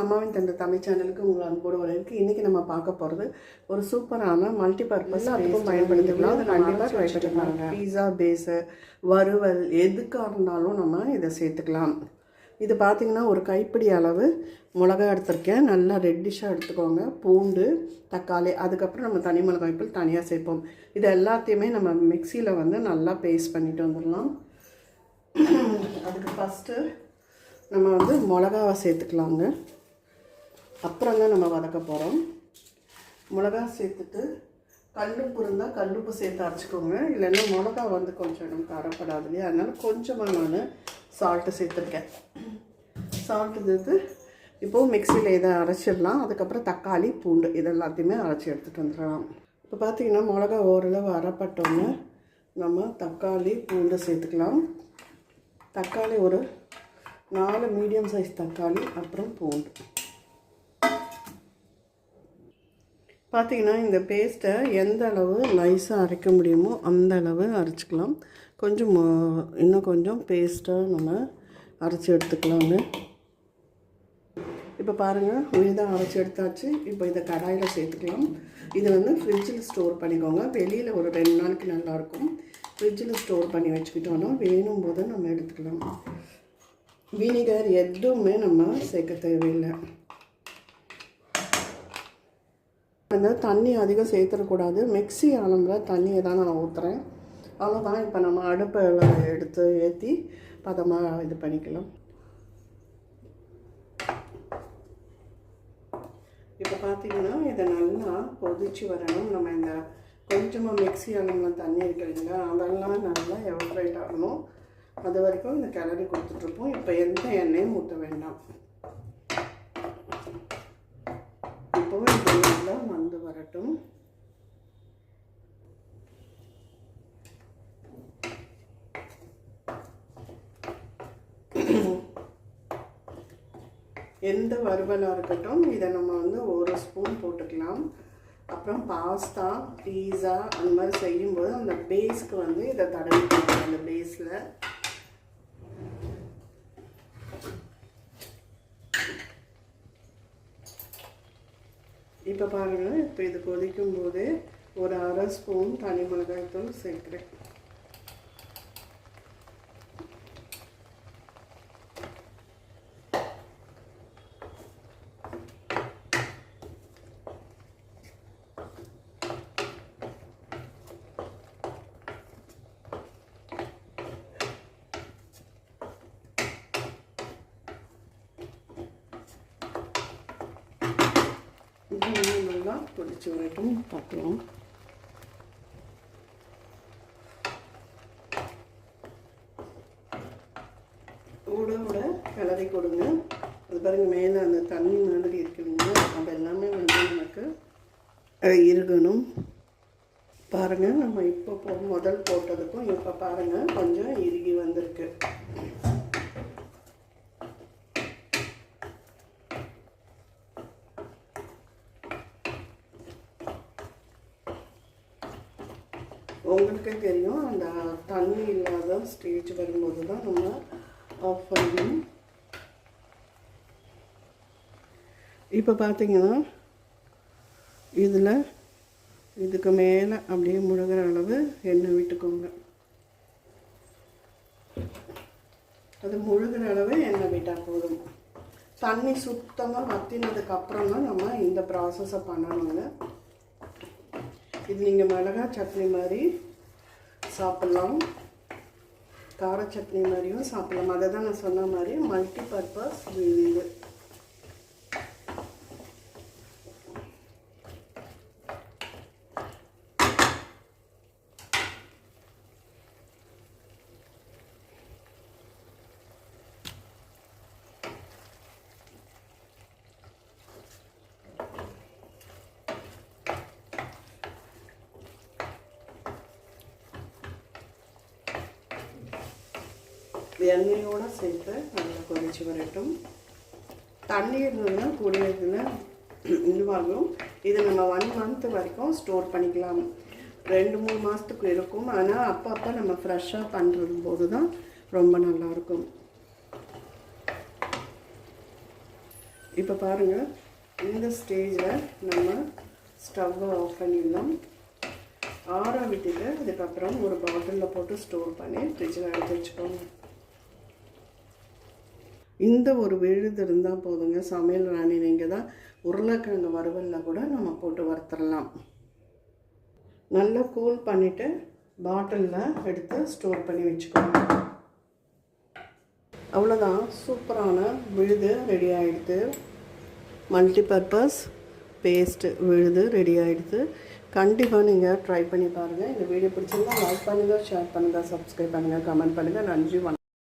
அம்மாவின் தந்த தமிழ் சேனலுக்கு உங்கள் அன்போடு வரவேற்கு இன்றைக்கி நம்ம பார்க்க போகிறது ஒரு சூப்பரான மல்டி பர்பஸ் அதுக்கும் பயன்படுத்திக்கலாம். அது கண்டிப்பாக ட்ரை பண்ணிக்கலாங்க. பீஸா பேஸு வறுவல் எதுக்காக இருந்தாலும் நம்ம இதை சேர்த்துக்கலாம். இது பார்த்திங்கன்னா ஒரு கைப்பிடி அளவு மிளகா எடுத்திருக்கேன். நல்லா ரெட்டிஷாக எடுத்துக்கோங்க. பூண்டு தக்காளி அதுக்கப்புறம் நம்ம தனி மிளகாய் தூள் தனியாக சேர்ப்போம். இது எல்லாத்தையுமே நம்ம மிக்சியில் வந்து நல்லா பேஸ்ட் பண்ணிட்டு வந்துடலாம். அதுக்கு ஃபஸ்ட்டு நம்ம வந்து மிளகாவை சேர்த்துக்கலாங்க. அப்புறம் தான் நம்ம வதக்க போகிறோம் மிளகா சேர்த்துட்டு கல்லுப்பு இருந்தால் கல்லுப்பு சேர்த்து அரைச்சிக்கோங்க. இல்லைன்னா மிளகா வந்து கொஞ்சம் நமக்கு அரைப்படாது இல்லையா? அதனால் கொஞ்சமாக நான் சால்ட்டு சேர்த்துருக்கேன். சால்ட்டு சேர்த்து இப்போது மிக்சியில் இதை அரைச்சிடலாம். அதுக்கப்புறம் தக்காளி பூண்டு இது எல்லாத்தையுமே அரைச்சி எடுத்துகிட்டு வந்துடலாம். இப்போ பார்த்தீங்கன்னா மிளகா ஓரளவு அரைப்பட்டோன்னே நம்ம தக்காளி பூண்டு சேர்த்துக்கலாம். தக்காளி ஒரு நாலு மீடியம் சைஸ் தக்காளி அப்புறம் பூண்டு. பார்த்தீங்கன்னா இந்த பேஸ்ட்டை எந்த அளவு நைஸாக அரைக்க முடியுமோ அந்த அளவு அரைச்சிக்கலாம். கொஞ்சம் இன்னும் கொஞ்சம் பேஸ்ட்டாக நம்ம அரைச்சி எடுத்துக்கலாங்க. இப்போ பாருங்கள் உயிர்தான் அரைச்சி எடுத்தாச்சு. இப்போ இதை கடாயில் சேர்த்துக்கலாம். இது வந்து ஃப்ரிட்ஜில் ஸ்டோர் பண்ணிக்கோங்க. வெளியில் ஒரு ரெண்டு நாளைக்கு நல்லாயிருக்கும். ஃப்ரிட்ஜில் ஸ்டோர் பண்ணி வச்சுக்கிட்டோன்னா வேணும் போது நம்ம எடுத்துக்கலாம். வினிகர் எதுவுமே நம்ம சேர்க்க தேவையில்லை. இந்த தண்ணி அதிகம் சேர்த்துடக்கூடாது. மிக்ஸி அளவில் தண்ணியை தான் நான் ஊற்றுறேன் அவ்வளோதான் இப்போ நம்ம அடுப்பில் எடுத்து ஏற்றி பதமாக இது பண்ணிக்கலாம். இப்போ பார்த்தீங்கன்னா இதை நல்லா கொதிச்சு வரணும். நம்ம இந்த கொஞ்சமாக மிக்ஸி அளவில் தண்ணி இருக்கிறீங்களா அதெல்லாம் நல்லா எவப்ரேட் ஆகணும். அது வரைக்கும் இந்த கிளறி கொடுத்துட்ருப்போம் இப்போ எந்த எண்ணெயும் ஊற்ற வேண்டாம். இப்போ இது நல்லா வந்து வரட்டும். எந்த வறுவலாக இருக்கட்டும் இதை நம்ம வந்து ஒரு ஸ்பூன் போட்டுக்கலாம். அப்புறம் பாஸ்தா பீஸா அந்த மாதிரி செய்யும்போது அந்த பேஸ்க்கு வந்து இதை தடவி கொடுக்கலாம் அந்த பேஸில் இப்போ பாருங்கள் இப்போ இது கொதிக்கும் போது ஒரு அரை ஸ்பூன் தனி மிளகாய்த்தூள் சேர்க்குறேன். இது இன்னும் நல்லா கொதிச்சு வரட்டும் பார்க்கலாம் ஊட ஊட கிளறி கொடுங்க அது பாருங்க மேலே அந்த தண்ணி மாதிரி இருக்குதுங்க அது எல்லாமே வந்து நமக்கு இருக்கணும் பாருங்கள் நம்ம இப்போ போ முதல் போட்டதுக்கும் இப்போ பாருங்கள் கொஞ்சம் இறுகி வந்திருக்கு உங்களுக்கே தெரியும் அந்த தண்ணி இல்லாத ஸ்டேஜ் வரும்போது தான் நம்ம ஆஃப் பண்ணணும். இப்போ பார்த்தீங்கன்னா இதில் இதுக்கு மேலே அப்படியே முழுகிற அளவு எண்ணெய் விட்டுக்கோங்க. அது முழுகிற அளவு எண்ணெய் விட்டால் போதும். தண்ணி சுத்தமாக வத்தினதுக்கு அப்புறம் தான் நம்ம இந்த ப்ராசஸை பண்ணணுங்க. இது நீங்கள் மிளகா சட்னி மாதிரி சாப்பிட்லாம். கார சட்னி மாதிரியும் சாப்பிட்லாம். அதை தான் நான் சொன்ன மாதிரி மல்டி பர்பஸ் இது எண்ணெயோடு சேர்த்து நல்லா கொதிச்சு வரட்டும். தண்ணி இருந்ததுன்னா கூடிய இதுவாகும் இது நம்ம ஒன் மந்த் வரைக்கும் ஸ்டோர் பண்ணிக்கலாம். ரெண்டு மூணு மாதத்துக்கு இருக்கும். ஆனால் அப்பப்போ நம்ம ஃப்ரெஷ்ஷாக பண்ணுறது போது தான் ரொம்ப நல்லாயிருக்கும் இப்போ பாருங்கள் இந்த ஸ்டேஜில் நம்ம ஸ்டவ்வை ஆஃப் பண்ணிடலாம். ஆற விட்டுட்டு அதுக்கப்புறம் ஒரு பாட்டிலில் போட்டு ஸ்டோர் பண்ணி ஃப்ரிட்ஜில் எடுத்து வச்சுக்கோங்க. இந்த ஒரு விழுது இருந்தால் போதுங்க. சமையல் ராணி நீங்கள் தான் உருளைக்கிழங்கு வறுவலில் கூட நம்ம போட்டு வறுத்துடலாம். நல்லா கூல் பண்ணிவிட்டு பாட்டிலில் எடுத்து ஸ்டோர் பண்ணி வச்சுக்கோங்க. அவ்வளோதான் சூப்பரான விழுது ரெடி ஆகிடுது மல்டிபர்பஸ் பேஸ்ட்டு விழுது ரெடி ஆகிடுது கண்டிப்பாக நீங்கள் ட்ரை பண்ணி பாருங்கள் இந்த வீடியோ பிடிச்சிருந்தா லைக் பண்ணுங்கள் ஷேர் பண்ணுங்கள் சப்ஸ்கிரைப் பண்ணுங்கள் கமெண்ட் பண்ணுங்கள் நன்றி வணக்கம்.